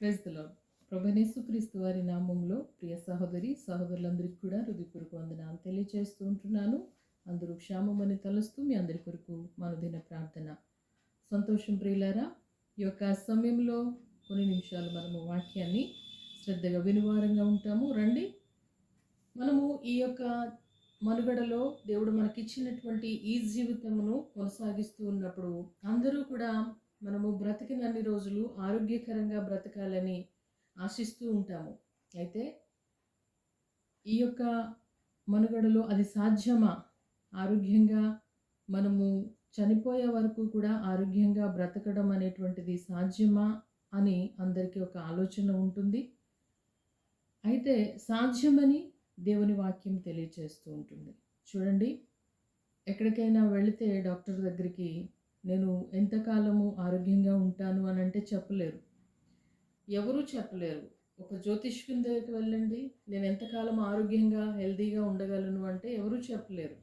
Praise ప్రభనేసుక్రీస్తు వారి నామంలో ప్రియ సహోదరి సహోదరులందరికీ కూడా హృదయపూర్వక వందనాలు తెలియజేస్తూ ఉంటున్నాను. అందరూ క్షామమని తలుస్తూ మీ అందరి కొరకు మనదిన ప్రార్థన. సంతోషం ప్రియులారా ఈ యొక్క సమయంలో కొన్ని నిమిషాలు మనము వాక్యాన్ని శ్రద్ధగా వినివారంగా ఉంటాము. రండి. మనము ఈ యొక్క మనుగడలో దేవుడు మనకిచ్చినటువంటి ఈ జీవితమును కొనసాగిస్తూ ఉన్నప్పుడు అందరూ కూడా మనము బ్రతికినన్ని రోజులు ఆరోగ్యకరంగా బ్రతకాలని ఆశిస్తూ ఉంటాము. అయితే ఈ యొక్క మనుగడలో అది సాధ్యమా? ఆరోగ్యంగా మనము చనిపోయే వరకు కూడా ఆరోగ్యంగా బ్రతకడం అనేటువంటిది సాధ్యమా అని అందరికీ ఒక ఆలోచన ఉంటుంది. అయితే సాధ్యమని దేవుని వాక్యం తెలియచేస్తూ ఉంటుంది. చూడండి ఎక్కడికైనా వెళితే డాక్టర్ దగ్గరికి నేను ఎంతకాలము ఆరోగ్యంగా ఉంటాను అని అంటే చెప్పలేరు. ఎవరూ చెప్పలేరు. ఒక జ్యోతిష్కుని దగ్గరికి వెళ్ళండి. నేను ఎంతకాలం ఆరోగ్యంగా హెల్తీగా ఉండగలను అంటే ఎవరూ చెప్పలేరు.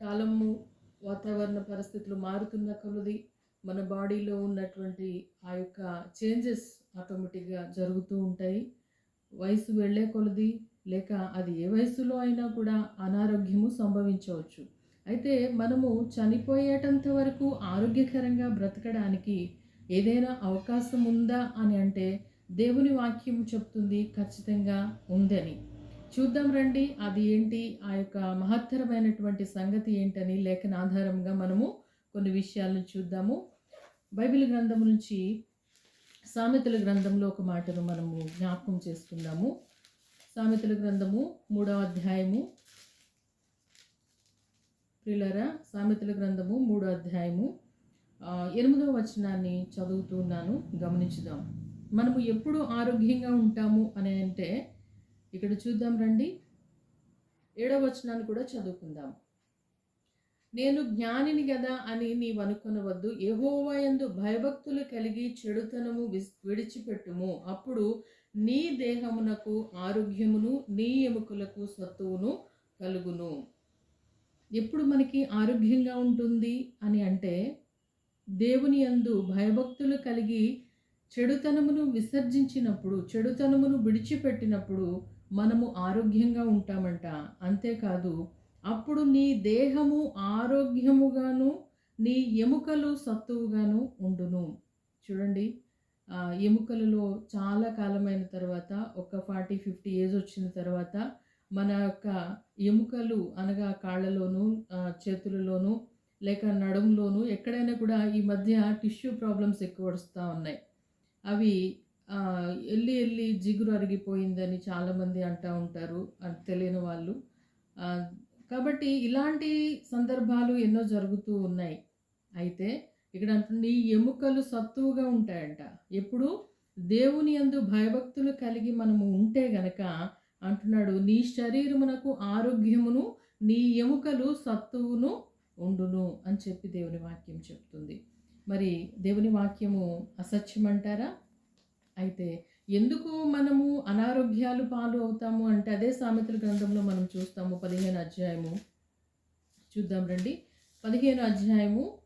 కాలము వాతావరణ పరిస్థితులు మారుతున్న కొలది మన బాడీలో ఉన్నటువంటి ఆ యొక్క చేంజెస్ ఆటోమేటిక్గా జరుగుతూ ఉంటాయి. వయసు వెళ్ళే కొలది లేక అది ఏ వయసులో అయినా కూడా అనారోగ్యము సంభవించవచ్చు. అయితే మనము చనిపోయేటంత వరకు ఆరోగ్యకరంగా బ్రతకడానికి ఏదైనా అవకాశం ఉందా అని అంటే దేవుని వాక్యం చెప్తుంది ఖచ్చితంగా ఉందని. చూద్దాం రండి అది ఏంటి? ఆ యొక్క మహత్తరమైనటువంటి సంగతి ఏంటని లేఖన ఆధారంగా మనము కొన్ని విషయాలను చూద్దాము. బైబిల్ గ్రంథం నుంచి సామెతల గ్రంథంలో ఒక మాటను మనము జ్ఞాపకం చేసుకుందాము. సామెతల గ్రంథము మూడవ అధ్యాయము ప్రిలరా సామెతల గ్రంథము మూడో అధ్యాయము. ఎనిమిదవ వచనాన్ని చదువుతున్నాను గమనించుదాం. మనము ఎప్పుడు ఆరోగ్యంగా ఉంటాము అని అంటే ఇక్కడ చూద్దాం రండి. ఏడవ వచనాన్ని కూడా చదువుకుందాం. నేను జ్ఞానిని కదా అని నీవు అనుకునవద్దు యెహోవాయందు భయభక్తులు కలిగి చెడుతనము విడిచిపెట్టుము. అప్పుడు నీ దేహమునకు ఆరోగ్యమును నీ ఎముకలకు సత్తువును కలుగును. ఎప్పుడు మనకి ఆరోగ్యంగా ఉంటుంది అని అంటే దేవుని యందు భయభక్తులు కలిగి చెడుతనమును విసర్జించినప్పుడు చెడుతనమును విడిచిపెట్టినప్పుడు మనము ఆరోగ్యంగా ఉంటామంట. అంతేకాదు అప్పుడు నీ దేహము ఆరోగ్యముగాను నీ ఎముకలు సత్తువుగాను ఉండును. చూడండి ఎముకలలో చాలా కాలమైన తర్వాత ఒక ఫార్టీ ఫిఫ్టీ ఏజ్ వచ్చిన తర్వాత మన యొక్క ఎముకలు అనగా కాళ్ళలోనూ చేతులలోనూ లేక నడుములోనూ ఎక్కడైనా కూడా ఈ మధ్య టిష్యూ ప్రాబ్లమ్స్ ఎక్కువ వస్తూ ఉన్నాయి. అవి ఎల్లి వెళ్ళి వెళ్ళి జిగురు అరిగిపోయిందని చాలామంది అంటూ ఉంటారు అది తెలియని వాళ్ళు. కాబట్టి ఇలాంటి సందర్భాలు ఎన్నో జరుగుతూ ఉన్నాయి. అయితే ఇక్కడ అంటుంది "ఈ ఎముకలు సత్తువుగా ఉంటాయంట. ఎప్పుడు? దేవుని యందు భయభక్తులు కలిగి మనము ఉంటే గనక అంటున్నాడు నీ శరీరమునకు ఆరోగ్యమును నీ ఎముకలు సత్తువును ఉండును అని చెప్పి దేవుని వాక్యం చెప్తుంది. మరి దేవుని వాక్యము అసత్యమంటారా? అయితే ఎందుకు మనము అనారోగ్యాలు పాలు అవుతాము అంటే అదే సామెతల గ్రంథంలో మనం చూస్తాము పదిహేను అధ్యాయము. చూద్దాం రండి. పదిహేను అధ్యాయము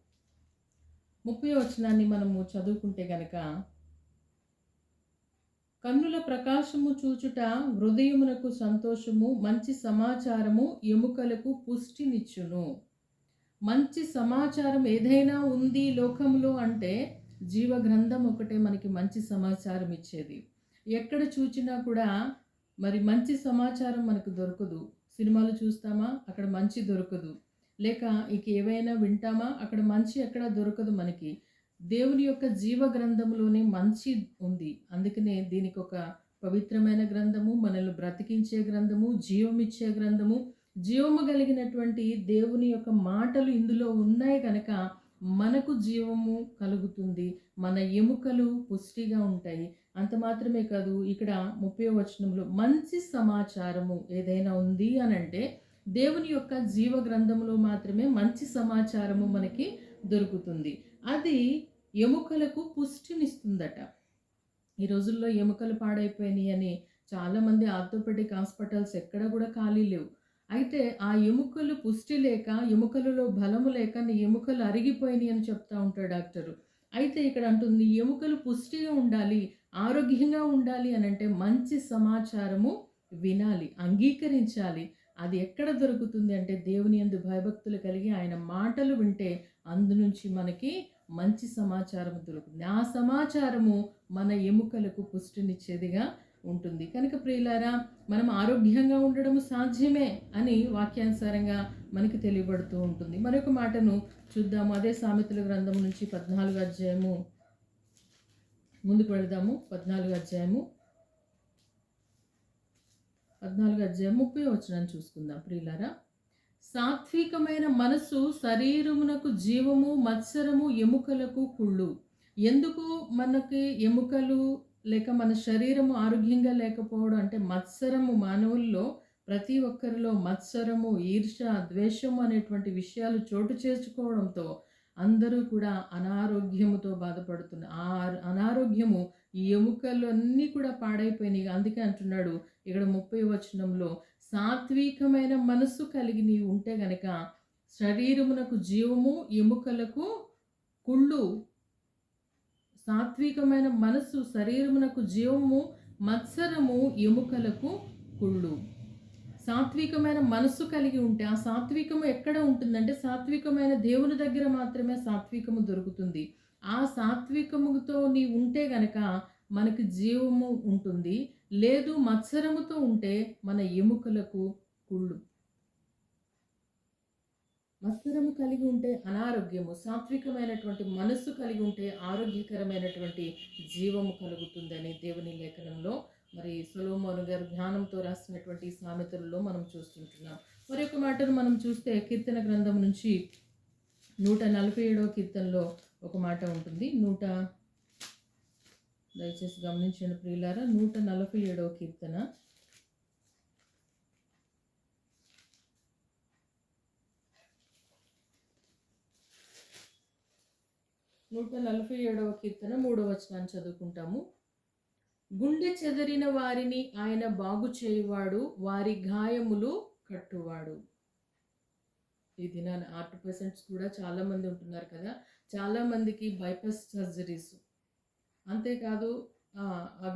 ముప్పై వచనాన్ని మనము చదువుకుంటే కనుక కన్నుల ప్రకాశము చూచుట హృదయమునకు సంతోషము మంచి సమాచారము ఎముకలకు పుష్టినిచ్చును. మంచి సమాచారం ఏదైనా ఉంది లోకంలో అంటే జీవ గ్రంథం ఒకటే మనకి మంచి సమాచారం ఇచ్చేది. ఎక్కడ చూచినా కూడా మరి మంచి సమాచారం మనకు దొరకదు. సినిమాలు చూస్తామా? అక్కడ మంచి దొరకదు. లేక ఇక ఏవైనా వింటామా? అక్కడ మంచి ఎక్కడ దొరకదు మనకి. దేవుని యొక్క జీవ గ్రంథంలోనే మంచి ఉంది. అందుకనే దీనికి ఒక పవిత్రమైన గ్రంథము మనల్ని బ్రతికించే గ్రంథము జీవమిచ్చే గ్రంథము జీవము కలిగినటువంటి దేవుని యొక్క మాటలు ఇందులో ఉన్నాయి కనుక మనకు జీవము కలుగుతుంది. మన ఎముకలు పుష్టిగా ఉంటాయి. అంత మాత్రమే కాదు ఇక్కడ ముప్పై వచనంలో మంచి సమాచారము ఏదైనా ఉంది అని అంటే దేవుని యొక్క జీవ గ్రంథంలో మాత్రమే మంచి సమాచారము మనకి దొరుకుతుంది. అది ఎముకలకు పుష్టినిస్తుందట. ఈ రోజుల్లో ఎముకలు పాడైపోయినాయి అని చాలామంది ఆర్థోపెడిక్ హాస్పిటల్స్ ఎక్కడ కూడా ఖాళీ లేవు. అయితే ఆ ఎముకలు పుష్టి లేక ఎముకలలో బలము లేక నీ ఎముకలు అరిగిపోయినాయి అని చెప్తా ఉంటాడు డాక్టరు. అయితే ఇక్కడ అంటుంది ఎముకలు పుష్టిగా ఉండాలి ఆరోగ్యంగా ఉండాలి అని అంటే మంచి సమాచారము వినాలి అంగీకరించాలి. అది ఎక్కడ దొరుకుతుంది అంటే దేవుని అందు భయభక్తులు కలిగి ఆయన మాటలు వింటే అందు నుంచి మనకి మంచి సమాచారం దొరుకుతుంది. ఆ సమాచారము మన ఎముకలకు పుష్టినిచ్చేదిగా ఉంటుంది. కనుక ప్రియులారా మనం ఆరోగ్యంగా ఉండడం సాధ్యమే అని వాక్యానుసారంగా మనకి తెలియబడుతూ ఉంటుంది. మరొక మాటను చూద్దాము. అదే సామెతల గ్రంథం నుంచి పద్నాలుగు అధ్యాయము ముందుకు వెళదాము. పద్నాలుగు అధ్యాయము పద్నాలుగు అధ్యాయం ముప్పై వచ్చినాన్ని చూసుకుందాం. ప్రియులారా సాత్వికమైన మనసు శరీరమునకు జీవము మత్సరము ఎముకలకు కుళ్ళు. ఎందుకు మనకి ఎముకలు లేక మన శరీరము ఆరోగ్యంగా లేకపోవడం అంటే మత్సరము మానవుల్లో ప్రతి ఒక్కరిలో మత్సరము ఈర్ష ద్వేషము అనేటువంటి విషయాలు చోటు చేసుకోవడంతో అందరూ కూడా అనారోగ్యముతో బాధపడుతున్న ఆ అనారోగ్యము ఈ ఎముకలు అన్నీ కూడా పాడైపోయినాయి. అందుకే అంటున్నాడు ఇక్కడ ముప్పై వచనంలో సాత్వికమైన మనస్సు కలిగి నీవు ఉంటే గనక శరీరమునకు జీవము ఎముకలకు కుళ్ళు. సాత్వికమైన మనస్సు శరీరమునకు జీవము మత్సరము ఎముకలకు కుళ్ళు. సాత్వికమైన మనస్సు కలిగి ఉంటే ఆ సాత్వికము ఎక్కడ ఉంటుందంటే సాత్వికమైన దేవుని దగ్గర మాత్రమే సాత్వికము దొరుకుతుంది. ఆ సాత్వికముతో నీ ఉంటే గనక మనకి జీవము ఉంటుంది. లేదు మత్సరముతో ఉంటే మన ఎముకలకు కుళ్ళు. మత్సరము కలిగి ఉంటే అనారోగ్యము సాత్వికమైనటువంటి మనస్సు కలిగి ఉంటే ఆరోగ్యకరమైనటువంటి జీవము కలుగుతుందని దేవుని లేఖనంలో మరి సొలోమోను గారు జ్ఞానంతో రాసినటువంటి సామెతలలో మనం చూస్తుంటున్నాం. మరి ఒక మాటను మనం చూస్తే కీర్తన గ్రంథం నుంచి నూట నలభై ఏడవ కీర్తనలో ఒక మాట ఉంటుంది. నూట దయచేసి గమనించండి ప్రియులారా నూట నలభై ఏడవ కీర్తన. నూట నలభై ఏడవ కీర్తన మూడవ వచనాన్ని చదువుకుంటాము. గుండె చెదరిన వారిని ఆయన బాగు చేయువాడు వారి గాయములు కట్టువాడు. ఈ దినాన ఆర్ట్ పేషెంట్స్ కూడా చాలామంది ఉంటున్నారు కదా చాలామందికి బైపాస్ సర్జరీస్. అంతేకాదు ఆ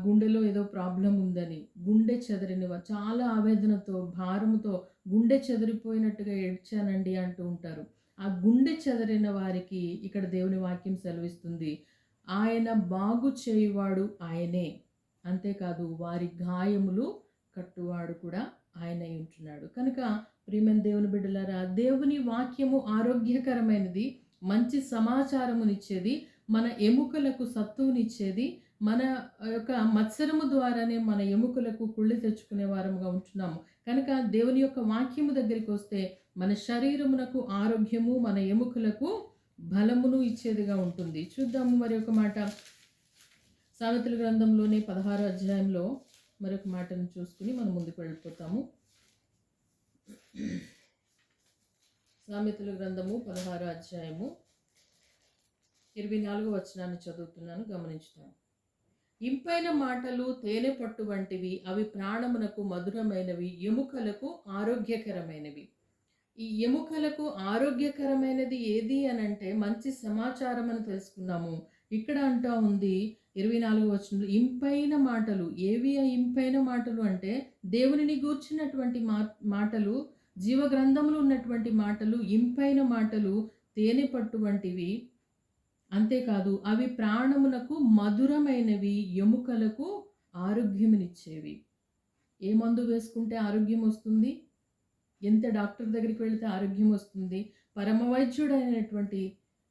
గుండెలో ఏదో ప్రాబ్లం ఉందని గుండె చెదరిన చాలా ఆవేదనతో భారముతో గుండె చెదిరిపోయినట్టుగా ఏడ్చానండి అంటూ ఉంటారు. ఆ గుండె చెదరిన వారికి ఇక్కడ దేవుని వాక్యం సెలవిస్తుంది. ఆయన బాగు చేయువాడు ఆయనే. అంతేకాదు వారి గాయములు కట్టువాడు కూడా ఆయన ఉంటున్నాడు. కనుక ప్రియమైన దేవుని బిడ్డలారా దేవుని వాక్యము ఆరోగ్యకరమైనది మంచి సమాచారమునిచ్చేది మన ఎముకలకు సత్తువునిచ్చేది మన యొక్క మత్సరము ద్వారానే మన ఎముకలకు కుళ్ళి తెచ్చుకునే వారముగా ఉంటున్నాము. కనుక దేవుని యొక్క వాక్యము దగ్గరికి వస్తే మన శరీరమునకు ఆరోగ్యము మన ఎముకలకు బలమును ఇచ్చేదిగా ఉంటుంది. చూద్దాము మరి ఒక మాట. సామెతల గ్రంథంలోనే పదహారు అధ్యాయంలో మరొక మాటను చూసుకుని మనం ముందుకు వెళ్ళిపోతాము. సామెతల గ్రంథము పదహారు అధ్యాయము. ఇరవై నాలుగు వచనాన్ని చదువుతున్నాను గమనించుతాను. ఇంపైన మాటలు తేనె పట్టు వంటివి అవి ప్రాణమునకు మధురమైనవి ఎముకలకు ఆరోగ్యకరమైనవి. ఈ ఎముకలకు ఆరోగ్యకరమైనది ఏది అని అంటే మంచి సమాచారం అని తెలుసుకున్నాము. ఇక్కడ అంటా ఉంది ఇరవై నాలుగు వచనంలో ఇంపైన మాటలు ఏవి ఆ ఇంపైన మాటలు అంటే దేవునిని గూర్చినటువంటి మా మాటలు జీవ గ్రంథంలో ఉన్నటువంటి మాటలు ఇంపైన మాటలు తేనె పట్టు వంటివి అంతేకాదు అవి ప్రాణములకు మధురమైనవి ఎముకలకు ఆరోగ్యమునిచ్చేవి. ఏ మందు వేసుకుంటే ఆరోగ్యం వస్తుంది? ఎంత డాక్టర్ దగ్గరికి వెళితే ఆరోగ్యం వస్తుంది? పరమవైద్యుడు అయినటువంటి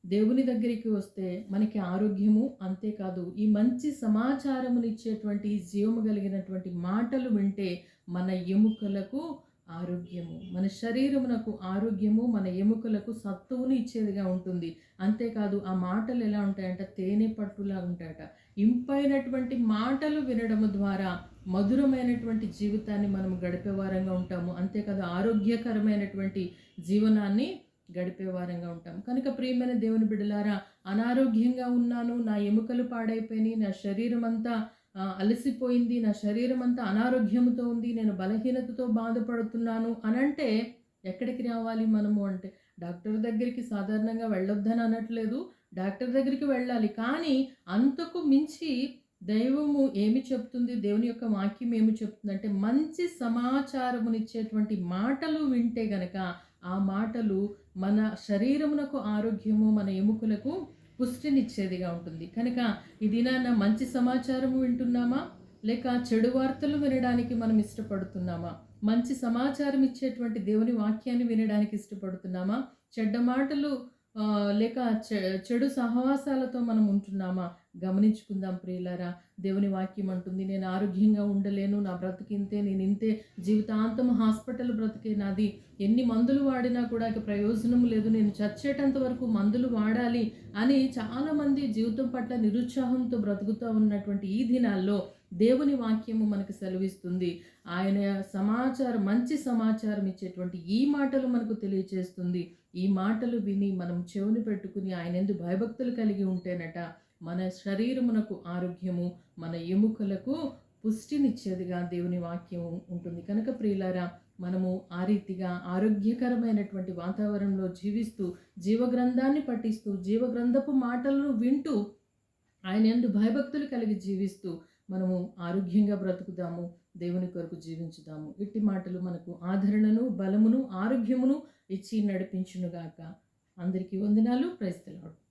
దేవుని దగ్గరికి వస్తే మనకి ఆరోగ్యము అంతేకాదు. ఈ మంచి సమాచారమునిచ్చేటువంటి జీవము కలిగినటువంటి మాటలు వింటే మన ఎముకలకు ఆరోగ్యము. మన శరీరమునకు ఆరోగ్యము మన ఎముకలకు సత్తువును ఇచ్చేదిగా ఉంటుంది. అంతేకాదు ఆ మాటలు ఎలా ఉంటాయంట? తేనె పట్టులా ఉంటాయట. ఇంపైనటువంటి మాటలు వినడము ద్వారా మధురమైనటువంటి జీవితాన్ని మనం గడిపే వారంగా ఉంటాము. అంతేకాదు ఆరోగ్యకరమైనటువంటి జీవనాన్ని గడిపే వారంగా ఉంటాం కనుక ప్రియమైన దేవుని బిడ్డలారా అనారోగ్యంగా ఉన్నాను నా ఎముకలు పాడైపోయినాయి నా శరీరం అంతా అలసిపోయింది నా శరీరం అంతా అనారోగ్యంతో ఉంది నేను బలహీనతతో బాధపడుతున్నాను అనంటే ఎక్కడికి రావాలి మనము అంటే డాక్టర్ దగ్గరికి సాధారణంగా వెళ్ళొద్దని అనట్లేదు డాక్టర్ దగ్గరికి వెళ్ళాలి. కానీ అంతకు మించి దైవము ఏమి చెప్తుంది దేవుని యొక్క వాక్యం ఏమి చెప్తుంది అంటే మంచి సమాచారమునిచ్చేటువంటి మాటలు వింటే గనక ఆ మాటలు మన శరీరమునకు ఆరోగ్యము మన ఎముకలకు పుష్టినిచ్చేదిగా ఉంటుంది. కనుక ఈ దినాన మంచి సమాచారము వింటున్నామా? లేక చెడు వార్తలు వినడానికి మనం ఇష్టపడుతున్నామా? మంచి సమాచారం ఇచ్చేటువంటి దేవుని వాక్యాన్ని వినడానికి ఇష్టపడుతున్నామా? చెడ్డ మాటలు లేక చె- చెడు సహవాసాలతో మనం ఉంటున్నామా? గమనించుకుందాం ప్రియులారా. దేవుని వాక్యం అంటుంది నేను ఆరోగ్యంగా ఉండలేను నా బ్రతికింతే నేను ఇంతే జీవితాంతం హాస్పిటల్ బ్రతికే నాది. ఎన్ని మందులు వాడినా కూడా ప్రయోజనం లేదు నేను చచ్చేటంత వరకు మందులు వాడాలి అని చాలామంది జీవితం పట్ల నిరుత్సాహంతో బ్రతుకుతూ ఉన్నటువంటి ఈ దినాల్లో దేవుని వాక్యము మనకు సెలవిస్తుంది. ఆయన సమాచారం మంచి సమాచారం ఇచ్చేటువంటి ఈ మాటలు మనకు తెలియచేస్తుంది. ఈ మాటలు విని మనం చెవుని పెట్టుకుని ఆయన ఎందు భయభక్తులు కలిగి ఉంటేనట మన శరీరమునకు ఆరోగ్యము మన ఎముకలకు పుష్టినిచ్చేదిగా దేవుని వాక్యం ఉంటుంది. కనుక ప్రియులారా మనము ఆ రీతిగా ఆరోగ్యకరమైనటువంటి వాతావరణంలో జీవిస్తూ జీవగ్రంథాన్ని పఠిస్తూ జీవగ్రంథపు మాటలను వింటూ ఆయన ఎందు భయభక్తులు కలిగి జీవిస్తూ మనము ఆరోగ్యంగా బ్రతుకుదాము దేవుని కొరకు జీవించుదాము. ఇట్టి మాటలు మనకు ఆదరణను బలమును ఆరోగ్యమును ఇచ్చి నడిపించునుగాక. అందరికీ వందనాలు. ప్రైస్తలాడు